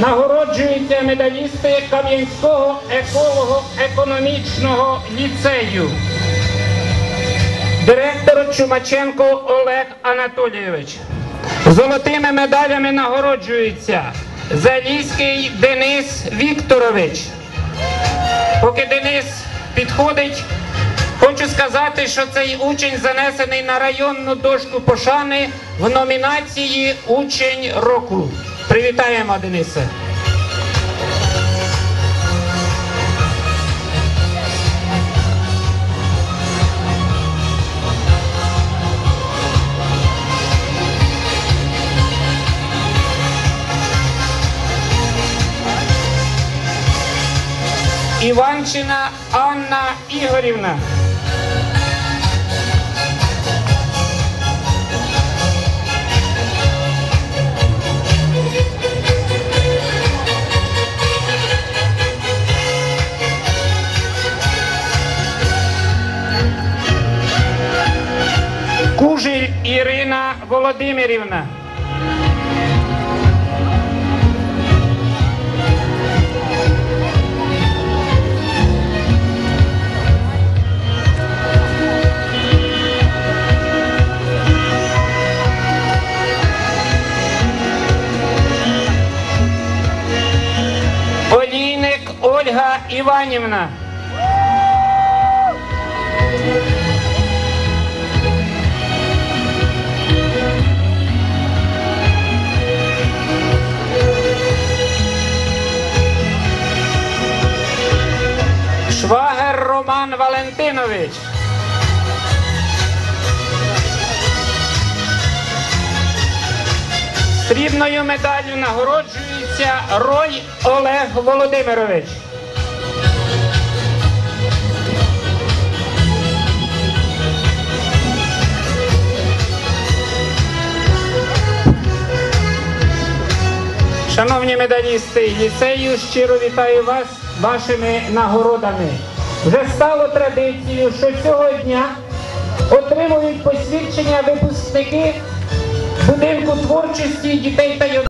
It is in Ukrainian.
Нагороджуються медалісти Кам'янського еколого-економічного ліцею. Директор Чумаченко Олег Анатолійович. Золотими медалями нагороджується Заліський Денис Вікторович. Поки Денис підходить, хочу сказати, що цей учень занесений на районну дошку пошани в номінації Учень року. Привітаємо Дениса. Іванчина Анна Ігорівна. Ірина Володимирівна. Олійник Ольга Іванівна. Роман Валентинович. Срібною медаллю нагороджується Рой Олег Володимирович. Шановні медалісти ліцею, щиро вітаю вас вашими нагородами. Вже стало традицією, що цього дня отримують посвідчення випускники будинку творчості дітей та юнаків.